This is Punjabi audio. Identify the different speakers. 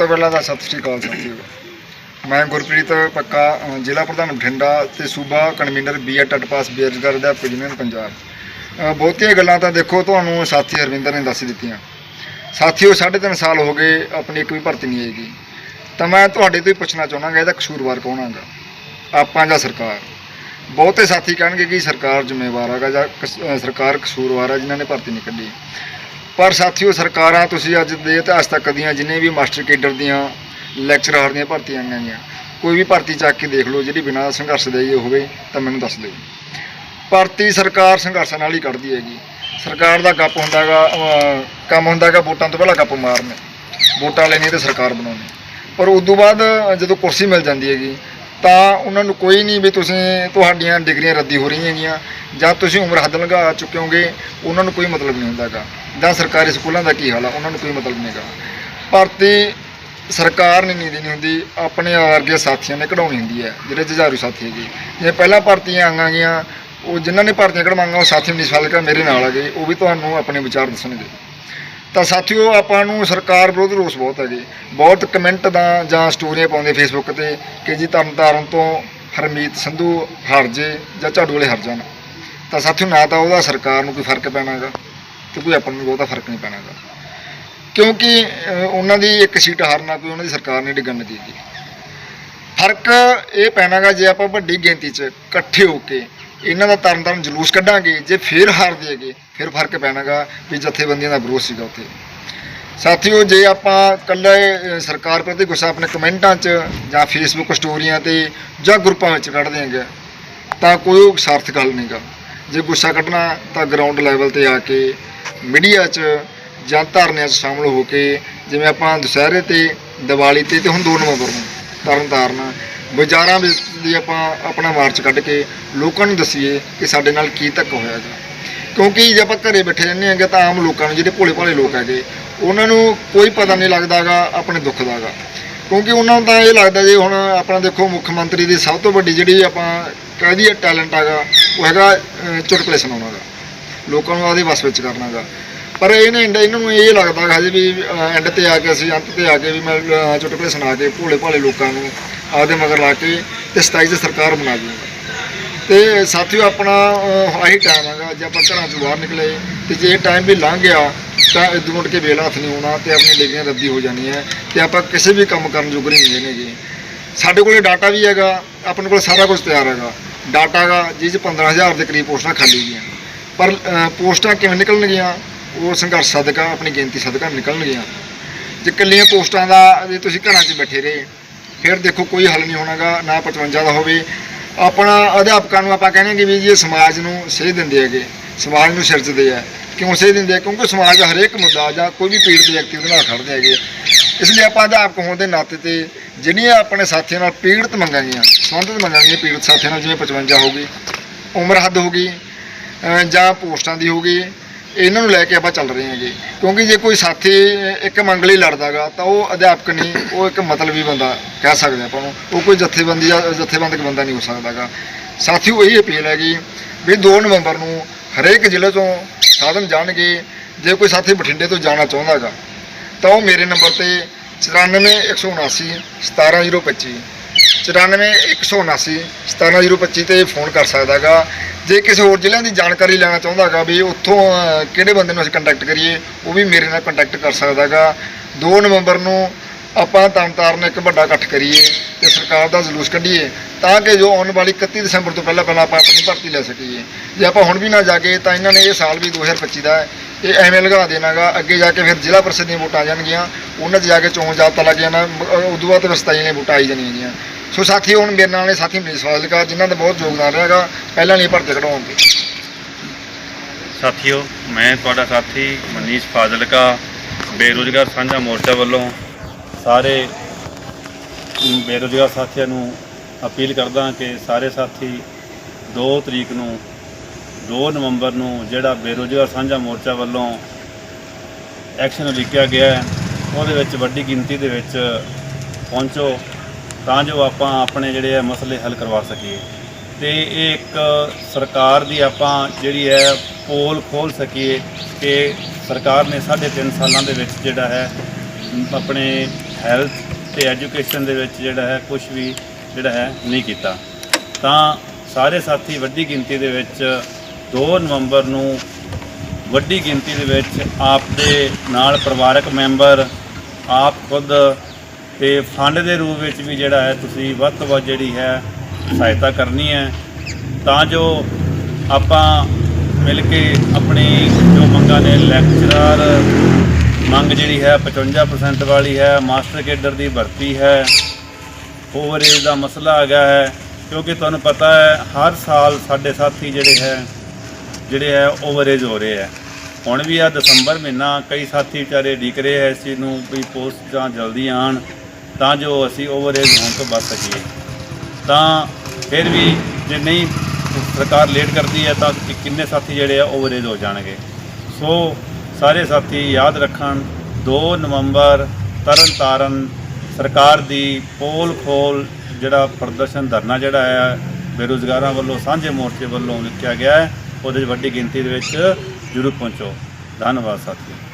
Speaker 1: ਤੋਂ ਪਹਿਲਾਂ ਤਾਂ ਸਤਿ ਸ਼੍ਰੀ ਅਕਾਲ ਸਾਥੀਓ ਮੈਂ ਗੁਰਪ੍ਰੀਤ ਪੱਕਾ ਜ਼ਿਲ੍ਹਾ ਪ੍ਰਧਾਨ ਬਠਿੰਡਾ ਤੇ ਸੂਬਾ ਕਨਵੀਨਰ ਬੀਏ ਟਟਪਾਸ ਬੇਰੁਜ਼ਗਾਰ ਦਾ ਯੂਨੀਅਨ ਪੰਜਾਬ। ਬਹੁਤੀਆਂ ਗੱਲਾਂ ਤਾਂ ਦੇਖੋ, ਤੁਹਾਨੂੰ ਸਾਥੀ ਹਰਵਿੰਦਰ ਨੇ ਦੱਸ ਹੀ ਦਿੱਤੀਆਂ। ਸਾਥੀਓ, ਸਾਢੇ ਤਿੰਨ ਸਾਲ ਹੋ ਗਏ, ਆਪਣੀ ਇੱਕ ਵੀ ਭਰਤੀ ਨਹੀਂ ਆਏਗੀ ਤਾਂ ਮੈਂ ਤੁਹਾਡੇ ਤੋਂ ਹੀ ਪੁੱਛਣਾ ਚਾਹੁੰਦਾ ਇਹਦਾ ਕਸੂਰਵਾਰ ਕੌਣ ਹੈਗਾ? ਆਪਾਂ ਜਾਂ ਸਰਕਾਰ? ਬਹੁਤੇ ਸਾਥੀ ਕਹਿਣਗੇ ਕਿ ਸਰਕਾਰ ਜ਼ਿੰਮੇਵਾਰ ਹੈਗਾ ਜਾਂ ਕਸ- ਸਰਕਾਰ ਕਸੂਰਵਾਰ ਹੈ, ਜਿਨ੍ਹਾਂ ਨੇ ਭਰਤੀ ਨਹੀਂ ਕੱਢੀ। ਪਰ ਸਾਥੀਓ ਸਰਕਾਰਾਂ ਤੁਸੀਂ ਅੱਜ ਦੇ ਇਤਿਹਾਸ ਤੱਕ ਦੀਆਂ ਜਿੰਨੇ ਵੀ ਮਾਸਟਰ ਕੇਡਰ ਦੀਆਂ ਲੈਕਚਰਾਰ ਦੀਆਂ ਭਰਤੀਆਂ ਆਈਆਂ ਗਈਆਂ, ਕੋਈ ਵੀ ਭਰਤੀ ਚੱਕ ਕੇ ਦੇਖ ਲਓ, ਜਿਹੜੀ ਬਿਨਾਂ ਸੰਘਰਸ਼ ਦੇ ਹੀ ਹੋਵੇ, ਤਾਂ ਮੈਨੂੰ ਦੱਸ ਦਿਓ। ਭਰਤੀ ਸਰਕਾਰ ਸੰਘਰਸ਼ਾਂ ਨਾਲ ਹੀ ਕੱਢਦੀ ਹੈਗੀ। ਸਰਕਾਰ ਦਾ ਗੱਪ ਹੁੰਦਾਗਾ ਕੰਮ ਹੁੰਦਾਗਾ ਵੋਟਾਂ ਤੋਂ ਪਹਿਲਾਂ ਗੱਪ ਮਾਰਨੇ। ਵੋਟਾਂ ਲੈਣੀਆਂ ਤੇ ਸਰਕਾਰ ਬਣਾਉਣੀ। ਪਰ ਉਸ ਤੋਂ ਬਾਅਦ ਜਦੋਂ ਕੁਰਸੀ ਮਿਲ ਜਾਂਦੀ ਹੈਗੀ, ਤਾਂ ਉਹਨਾਂ ਨੂੰ ਕੋਈ ਨਹੀਂ ਵੀ ਤੁਸੀਂ ਤੁਹਾਡੀਆਂ ਡਿਗਰੀਆਂ ਰੱਦੀ ਹੋ ਰਹੀਆਂ ਹੈਗੀਆਂ, ਜਾਂ ਤੁਸੀਂ ਉਮਰ ਹੱਦ ਲੰਘਾ ਚੁੱਕੇ ਹੋਗੇ, ਉਹਨਾਂ ਨੂੰ ਕੋਈ ਮਤਲਬ ਨਹੀਂ ਹੁੰਦਾਗਾ ਜਾਂ ਸਰਕਾਰੀ ਸਕੂਲਾਂ ਦਾ ਕੀ ਹਾਲ ਆ, ਉਹਨਾਂ ਨੂੰ ਕੋਈ ਮਤਲਬ ਨਹੀਂਗਾ ਭਰਤੀ ਸਰਕਾਰ ਨੇ ਨਹੀਂ ਦੇਣੀ ਹੁੰਦੀ, ਆਪਣੇ ਵਰਗੇ ਸਾਥੀਆਂ ਨੇ ਕਢਾਉਣੀ ਹੁੰਦੀ ਹੈ, ਜਿਹੜੇ ਜੁਝਾਰੂ ਸਾਥੀ ਹੈਗੇ। ਜੇ ਪਹਿਲਾਂ ਭਰਤੀਆਂ ਆਈਆਂ ਗਈਆਂ, ਉਹ ਜਿਨ੍ਹਾਂ ਨੇ ਭਰਤੀਆਂ ਕਢਵਾਈਆਂ, ਉਹ ਸਾਥੀ ਮਨੀਸ਼ ਕਾ ਮੇਰੇ ਨਾਲ ਹੈਗੇ ਉਹ ਵੀ ਤੁਹਾਨੂੰ ਆਪਣੇ ਵਿਚਾਰ ਦੱਸਣਗੇ। ਤਾਂ ਸਾਥੀਓ, ਆਪਾਂ ਨੂੰ ਸਰਕਾਰ ਵਿਰੁੱਧ ਰੋਸ ਬਹੁਤ ਹੈਗੇ। ਬਹੁਤ ਕਮੈਂਟ ਦਾ ਜਾਂ ਸਟੋਰੀਆਂ ਪਾਉਂਦੇ ਫੇਸਬੁੱਕ ਤੇ ਕਿ ਜੀ ਤਰਨਤਾਰਨ ਤੋਂ ਹਰਮੀਤ ਸੰਧੂ ਹਰ ਜੇ ਜਾਂ ਝਾੜੂ ਵਾਲੇ ਹਰ ਜਾਣ। ਤਾਂ ਸਾਥੀਓ, ਨਾ ਤਾਂ ਉਹਦਾ ਸਰਕਾਰ ਨੂੰ ਕੋਈ ਫ਼ਰਕ ਪੈਣਾਗਾ ਤੇ ਕੋਈ ਆਪਾਂ ਨੂੰ ਬਹੁਤਾ ਫ਼ਰਕ ਨਹੀਂ ਪੈਣਾ ਗਾ ਕਿਉਂਕਿ ਉਹਨਾਂ ਦੀ ਇੱਕ ਸੀਟ ਹਾਰਨਾ ਕੋਈ ਉਹਨਾਂ ਦੀ ਸਰਕਾਰ ਨੇ ਡਿੱਗਣ ਨਹੀਂ ਦੇਗੀ ਫ਼ਰਕ ਇਹ ਪੈਣਾਗਾ ਜੇ ਆਪਾਂ ਵੱਡੀ ਗਿਣਤੀ 'ਚ ਇਕੱਠੇ ਹੋ ਕੇ ਇਹਨਾਂ ਦਾ ਤਰਨ ਤਾਰਨ ਜਲੂਸ ਕੱਢਾਂਗੇ, ਜੇ ਫੇਰ ਹਾਰ ਦੇਗੇ, ਫਿਰ ਫ਼ਰਕ ਪੈਣਾਗਾ ਵੀ ਜਥੇਬੰਦੀਆਂ ਦਾ ਵਿਰੋਧ ਸੀਗਾ ਉੱਥੇ। ਸਾਥੀਓ, ਜੇ ਆਪਾਂ ਇਕੱਲੇ ਸਰਕਾਰ ਪ੍ਰਤੀ ਗੁੱਸਾ ਆਪਣੇ ਕਮੈਂਟਾਂ 'ਚ ਜਾਂ ਫੇਸਬੁੱਕ ਸਟੋਰੀਆਂ ਤੇ ਜਾਂ ਗਰੁੱਪਾਂ ਵਿੱਚ ਕੱਢ ਦਿਆਂਗੇ, ਤਾਂ ਕੋਈ ਉਹ ਸਾਰਥਕ ਹੱਲ ਨਹੀਂਗਾ। ਜੇ ਗੁੱਸਾ ਕੱਢਣਾ ਤਾਂ ਗਰਾਊਂਡ ਲੈਵਲ ਤੇ ਆ ਕੇ ਮੀਡੀਆ 'ਚ ਜਾਂ ਧਰਨਿਆਂ 'ਚ ਸ਼ਾਮਲ ਹੋ ਕੇ ਜਿਵੇਂ ਆਪਾਂ ਦੁਸਹਿਰੇ ਤੇ ਦੀਵਾਲੀ ਤੇ ਤੇ ਹੁਣ 2 ਨਵੰਬਰ ਨੂੰ ਤਰਨ ਤਾਰਨ, ਬਾਜ਼ਾਰਾਂ ਵਿੱਚ ਦੀ ਆਪਾਂ ਆਪਣਾ ਮਾਰਚ ਕੱਢ ਕੇ ਲੋਕਾਂ ਨੂੰ ਦਸੀਏ ਕਿ ਸਾਡੇ ਨਾਲ ਕੀ ਧੱਕਾ ਹੋਇਆ ਹੈਗਾ। ਕਿਉਂਕਿ ਜੇ ਆਪਾਂ ਘਰੇ ਬੈਠੇ ਰਹਿੰਦੇ ਹਾਂਗੇ ਤਾਂ ਆਮ ਲੋਕਾਂ ਨੂੰ, ਜਿਹੜੇ ਭੋਲੇ ਭਾਲੇ ਲੋਕ ਹੈਗੇ, ਉਹਨਾਂ ਨੂੰ ਕੋਈ ਪਤਾ ਨਹੀਂ ਲੱਗਦਾਗਾ ਆਪਣੇ ਦੁੱਖ ਦਾਗਾ ਕਿਉਂਕਿ ਉਹਨਾਂ ਨੂੰ ਤਾਂ ਇਹ ਲੱਗਦਾ ਜੇ ਹੁਣ ਆਪਣਾ ਦੇਖੋ ਮੁੱਖ ਮੰਤਰੀ ਦੀ ਸਭ ਤੋਂ ਵੱਡੀ ਜਿਹੜੀ ਆਪਾਂ ਕਹਿ ਦਈਏ ਟੈਲੈਂਟ ਹੈਗਾ, ਉਹ ਹੈਗਾ ਚੁਟਕਲੇ ਸੁਣਾਉਣਾ ਗਾ ਲੋਕਾਂ ਨੂੰ ਆਦੇ ਵਸ ਵਿੱਚ ਕਰਨਾਗਾ। ਪਰ ਇਹਨੇ ਇਹਨਾਂ ਨੂੰ ਇਹ ਲੱਗਦਾ ਗਾ ਹਜੇ ਵੀ ਐਂਡ ਤੇ ਆ ਕੇ ਅਸੀਂ ਅੰਤ ਤੇ ਆ ਕੇ ਵੀ ਮੈਂ ਅਹ, ਚੁਟਕਲੇ ਸੁਣਾ ਕੇ ਭੋਲੇ ਭਾਲੇ ਲੋਕਾਂ ਨੂੰ ਆਪਦੇ ਮਗਰ ਲਾ ਕੇ ਤੇ 27 ਚ ਸਰਕਾਰ ਬਣਾ ਦੂੰਗਾ ਤੇ ਸਾਥੀਓ ਆਪਣਾ ਆਹੀ ਟਾਈਮ ਹੈਗਾ ਜੇ ਆਪਾਂ ਘਰਾਂ ਤੋਂ ਬਾਹਰ ਨਿਕਲੇ ਤੇ ਜੇ ਟਾਈਮ ਵੀ ਲੰਘ ਗਿਆ ਤਾਂ ਇਦੋਂ ਮੁੜ ਕੇ ਵੇਲਾ ਹੱਥ ਨਹੀਂ ਆਉਣਾ ਤੇ ਆਪਣੀ ਡਿਗਰੀਆਂ ਰੱਦੀ ਹੋ ਜਾਣੀਆਂ ਤੇ ਆਪਾਂ ਕਿਸੇ ਵੀ ਕੰਮ ਕਰਨ ਯੋਗ ਨਹੀਂ ਰਹਿਣਗੇ ਸਾਡੇ ਕੋਲੇ ਡਾਟਾ ਵੀ ਹੈਗਾ ਆਪਣੇ ਕੋਲ ਸਾਰਾ ਕੁਝ ਤਿਆਰ ਹੈਗਾ। ਡਾਟਾ ਹੈਗਾ ਜਿਸ 'ਚ 15000 ਦੇ ਕਰੀਬ ਪੋਸਟਾਂ ਖਾਲੀ ਗਈਆਂ। ਪਰ ਅਹ, ਪੋਸਟਾਂ ਕਿਵੇਂ ਨਿਕਲਣਗੀਆਂ ਉਹ ਸੰਘਰਸ਼ ਸਦਕਾ ਆਪਣੀ ਗਿਣਤੀ ਸਦਕਾ ਨਿਕਲਣਗੀਆਂ। ਜੇ ਇਕੱਲੀਆਂ ਪੋਸਟਾਂ ਦਾ ਜੇ ਤੁਸੀਂ ਘਰਾਂ 'ਚ ਬੈਠੇ ਰਹੇ ਫਿਰ ਦੇਖੋ ਕੋਈ ਹੱਲ ਨਹੀਂ ਹੋਣਾਗਾ ਨਾ 55 ਦਾ ਹੋਵੇ। ਆਪਣਾ ਅਧਿਆਪਕਾਂ ਨੂੰ ਆਪਾਂ ਕਹਿੰਦੇ ਕਿ ਵੀ ਜੀ ਇਹ ਸਮਾਜ ਨੂੰ ਸੇਧ ਦਿੰਦੇ ਹੈਗੇ ਸਮਾਜ ਨੂੰ ਸਿਰਜਦੇ ਆ। ਕਿਉਂ ਸੇਧ ਦਿੰਦੇ ਆ? ਕਿਉਂਕਿ ਸਮਾਜ ਦਾ ਹਰੇਕ ਮੁੱਦਾ ਜਾਂ ਕੋਈ ਵੀ ਪੀੜਤ ਵਿਅਕਤੀ ਉਹਦੇ ਨਾਲ ਖੜਦੇ ਹੈਗੇ। ਇਸ ਲਈ ਆਪਾਂ ਅਧਿਆਪਕ ਹੋਣ ਦੇ ਨਾਤੇ ਤੇ ਜਿਹੜੀਆਂ ਆਪਣੇ ਸਾਥੀਆਂ ਨਾਲ ਪੀੜਤ ਮੰਗਾਂ ਗਈਆਂ ਸੰਬੰਧਿਤ ਮੰਗਾਂ ਗਈਆਂ ਪੀੜਤ ਸਾਥੀਆਂ ਨਾਲ ਜਿਵੇਂ 55 ਹੋ ਗਈ ਉਮਰ ਹੱਦ ਹੋ ਗਈ ਜਾਂ ਪੋਸਟਾਂ ਦੀ ਹੋ ਗਈ, ਇਹਨਾਂ ਨੂੰ ਲੈ ਕੇ ਆਪਾਂ ਚੱਲ ਰਹੇ ਹਾਂਗੇ। ਕਿਉਂਕਿ ਜੇ ਕੋਈ ਸਾਥੀ ਇੱਕ ਮੰਗ ਮੰਗਲੀ ਲੜਦਾਗਾ, ਤਾਂ ਉਹ ਅਧਿਆਪਕ ਨਹੀਂ, ਉਹ ਇੱਕ ਮਤਲਬੀ ਬੰਦਾ ਕਹਿ ਸਕਦੇ ਆਪਾਂ ਨੂੰ। ਉਹ ਕੋਈ ਜਥੇਬੰਦੀ ਜਾਂ ਜਥੇਬੰਦਕ ਬੰਦਾ ਨਹੀਂ ਹੋ ਸਕਦਾਗਾ। ਸਾਥੀਓ ਇਹੀ ਅਪੀਲ ਹੈਗੀ ਵੀ 2 ਨਵੰਬਰ ਨੂੰ ਹਰੇਕ ਜ਼ਿਲ੍ਹੇ ਤੋਂ ਸਾਧਨ ਜਾਣਗੇ। ਜੇ ਕੋਈ ਸਾਥੀ ਬਠਿੰਡੇ ਤੋਂ ਜਾਣਾ ਚਾਹੁੰਦਾਗਾ, ਤਾਂ ਉਹ ਮੇਰੇ ਨੰਬਰ ਤੇ 94179 17025 94179 17025 ਤੇ ਫੋਨ ਕਰ ਸਕਦਾਗਾ ਜੇ ਕਿਸੇ ਹੋਰ ਜ਼ਿਲ੍ਹਿਆਂ ਦੀ ਜਾਣਕਾਰੀ ਲੈਣਾ ਚਾਹੁੰਦਾਗਾ ਵੀ ਉੱਥੋਂ ਕਿਹੜੇ ਬੰਦੇ ਨੂੰ ਅਸੀਂ ਕੰਟੈਕਟ ਕਰੀਏ, ਉਹ ਵੀ ਮੇਰੇ ਨਾਲ ਕੰਟੈਕਟ ਕਰ ਸਕਦਾਗਾ 2 ਨਵੰਬਰ ਨੂੰ ਆਪਾਂ ਤਰਨਤਾਰਨ ਇੱਕ ਵੱਡਾ ਇਕੱਠ ਕਰੀਏ ਤੇ ਸਰਕਾਰ ਦਾ ਜਲੂਸ ਕੱਢੀਏ ਤਾਂ ਕਿ ਜੋ ਆਉਣ ਵਾਲੀ 31 ਦਸੰਬਰ ਤੋਂ ਪਹਿਲਾਂ ਪਹਿਲਾਂ ਆਪਾਂ ਆਪਣੀ ਭਰਤੀ ਲੈ ਸਕੀਏ। ਜੇ ਆਪਾਂ ਹੁਣ ਵੀ ਨਾ ਜਾਗੇ ਤਾਂ ਇਹਨਾਂ ਨੇ ਇਹ ਸਾਲ ਵੀ 2025 ਦਾ ਇਹ ਐਵੇਂ ਲਗਾ ਦੇਣਾਗਾ। ਅੱਗੇ ਜਾ ਕੇ ਫਿਰ ਜ਼ਿਲ੍ਹਾ ਪਰਿਸ਼ਦ ਦੀਆਂ ਵੋਟਾਂ ਆ ਜਾਣਗੀਆਂ, ਉਹਨਾਂ 'ਚ ਜਾ ਕੇ ਚੋਣ ਜਾਬਤਾ ਲੱਗ ਜਾਣਾ ਉਦੋਂ ਬਾਅਦ ਫਿਰ 27 ਨੇ ਵੋਟਾਂ ਆਈ ਜਾਣੀਆਂ ਸੋ ਸਾਥੀ ਹੁਣ ਮੇਰੇ ਨਾਲ ਨੇ ਸਾਥੀ ਮਨੀਸ਼ ਫਾਜ਼ਿਲਕਾ ਜਿਨ੍ਹਾਂ ਦਾ ਬਹੁਤ ਯੋਗਦਾਨ ਰਹੇਗਾ ਪਹਿਲਾਂ ਨਹੀਂ ਭਰਤੀ ਕਢਾਉਣ ਤੇ
Speaker 2: ਸਾਥੀਓ ਮੈਂ ਤੁਹਾਡਾ ਸਾਥੀ ਮਨੀਸ਼ ਫਾਜ਼ਿਲਕਾ ਬੇਰੁਜ਼ਗਾਰ ਸਾਂਝਾ ਮੋਰਚਾ ਵੱਲੋਂ ਸਾਰੇ ਅਮ, ਬੇਰੁਜ਼ਗਾਰ ਸਾਥੀਆਂ ਨੂੰ ਅਪੀਲ ਕਰਦਾ ਕਿ ਸਾਰੇ ਸਾਥੀ 2 ਤਰੀਕ ਨੂੰ 2 ਨਵੰਬਰ ਨੂੰ ਜਿਹੜਾ ਬੇਰੁਜ਼ਗਾਰ ਸਾਂਝਾ ਮੋਰਚਾ ਵੱਲੋਂ ਐਕਸ਼ਨ ਲਿਖਿਆ ਗਿਆ ਹੈ ਉਹਦੇ ਵਿੱਚ ਵੱਡੀ ਗਿਣਤੀ ਦੇ ਵਿੱਚ ਪਹੁੰਚੋ। ਤਾਂ ਜੋ ਆਪਾਂ ਆਪਣੇ ਜਿਹੜੇ ਆ ਮਸਲੇ ਹੱਲ ਕਰਵਾ ਸਕੀਏ। ਤੇ ਇਹ ਇੱਕ ਸਰਕਾਰ ਦੀ ਆਪਾਂ ਜਿਹੜੀ ਹੈ ਪੋਲ ਖੋਲ ਸਕੀਏ ਕਿ ਸਰਕਾਰ ਨੇ ਸਾਢੇ ਤਿੰਨ ਸਾਲਾਂ ਦੇ ਵਿੱਚ ਜਿਹੜਾ ਹੈ ਆਪਣੇ ਹੈਲਥ ਤੇ ਐਜੂਕੇਸ਼ਨ ਦੇ ਵਿੱਚ ਜਿਹੜਾ ਹੈ ਕੁਝ ਵੀ ਜਿਹੜਾ ਹੈ ਨਹੀਂ ਕੀਤਾ। ਤਾਂ ਸਾਰੇ ਸਾਥੀ ਵੱਡੀ ਗਿਣਤੀ ਦੇ ਵਿੱਚ 2 ਨਵੰਬਰ ਨੂੰ ਵੱਡੀ ਗਿਣਤੀ ਦੇ ਵਿੱਚ ਆਪ ਦੇ ਨਾਲ ਪਰਿਵਾਰਕ ਮੈਂਬਰ, ਆਪ ਖੁਦ ਤੇ ਫੰਡ ਦੇ ਰੂਪ ਵਿੱਚ ਵੀ ਜਿਹੜਾ ਹੈ ਤੁਸੀਂ ਵੱਧ ਤੋਂ ਵੱਧ ਜਿਹੜੀ ਹੈ ਸਹਾਇਤਾ ਕਰਨੀ ਹੈ। ਤਾਂ ਜੋ ਆਪਾਂ ਮਿਲ ਕੇ ਆਪਣੀ ਜੋ ਮੰਗਾਂ ਨੇ ਲੈਕਚਰਰ ਮੰਗ ਜਿਹੜੀ ਹੈ 55% ਵਾਲੀ ਹੈ, ਮਾਸਟਰ ਕੇਡਰ ਦੀ ਭਰਤੀ ਹੈ ਓਵਰੇਜ ਦਾ ਮਸਲਾ ਹੈਗਾ ਹੈ। ਕਿਉਂਕਿ ਤੁਹਾਨੂੰ ਪਤਾ ਹੈ, ਹਰ ਸਾਲ ਸਾਡੇ ਸਾਥੀ ਜਿਹੜੇ ਹੈ ਜਿਹੜੇ ਹੈ ਓਵਰਏਜ ਹੋ ਰਹੇ ਹੈ। ਹੁਣ ਵੀ ਆ ਦਸੰਬਰ ਮਹੀਨਾ, ਕਈ ਸਾਥੀ ਵਿਚਾਰੇ ਉਡੀਕ ਰਹੇ ਹੈ ਇਸ ਚੀਜ਼ ਨੂੰ ਵੀ ਪੋਸਟ ਜਾਂ ਜਲਦੀ ਆਣ ਤਾਂ ਜੋ ਅਸੀਂ ਓਵਰਏਜ ਹੋਣ ਤੋਂ ਬਚ ਸਕੀਏ। ਤਾਂ ਫਿਰ ਵੀ ਜੇ ਨਹੀਂ ਸਰਕਾਰ ਲੇਟ ਕਰਦੀ ਹੈ, ਤਾਂ ਕਿੰਨੇ ਸਾਥੀ ਜਿਹੜੇ ਆ ਓਵਰਏਜ ਹੋ ਜਾਣਗੇ। ਸੋ ਸਾਰੇ ਸਾਥੀ ਯਾਦ ਰੱਖਣ 2 ਨਵੰਬਰ ਤਰਨ ਤਾਰਨ ਸਰਕਾਰ ਦੀ ਪੋਲ ਖੋਲ ਜਿਹੜਾ ਪ੍ਰਦਰਸ਼ਨ ਧਰਨਾ ਜਿਹੜਾ ਹੈ, ਬੇਰੁਜ਼ਗਾਰਾਂ ਵੱਲੋਂ, ਸਾਂਝੇ ਮੋਰਚੇ ਵੱਲੋਂ ਲਿਖਿਆ ਗਿਆ ਹੈ, ਉਹਦੇ 'ਚ ਵੱਡੀ ਗਿਣਤੀ ਦੇ ਵਿੱਚ ਜ਼ਰੂਰ ਪਹੁੰਚੋ। ਧੰਨਵਾਦ ਸਾਥੀਓ।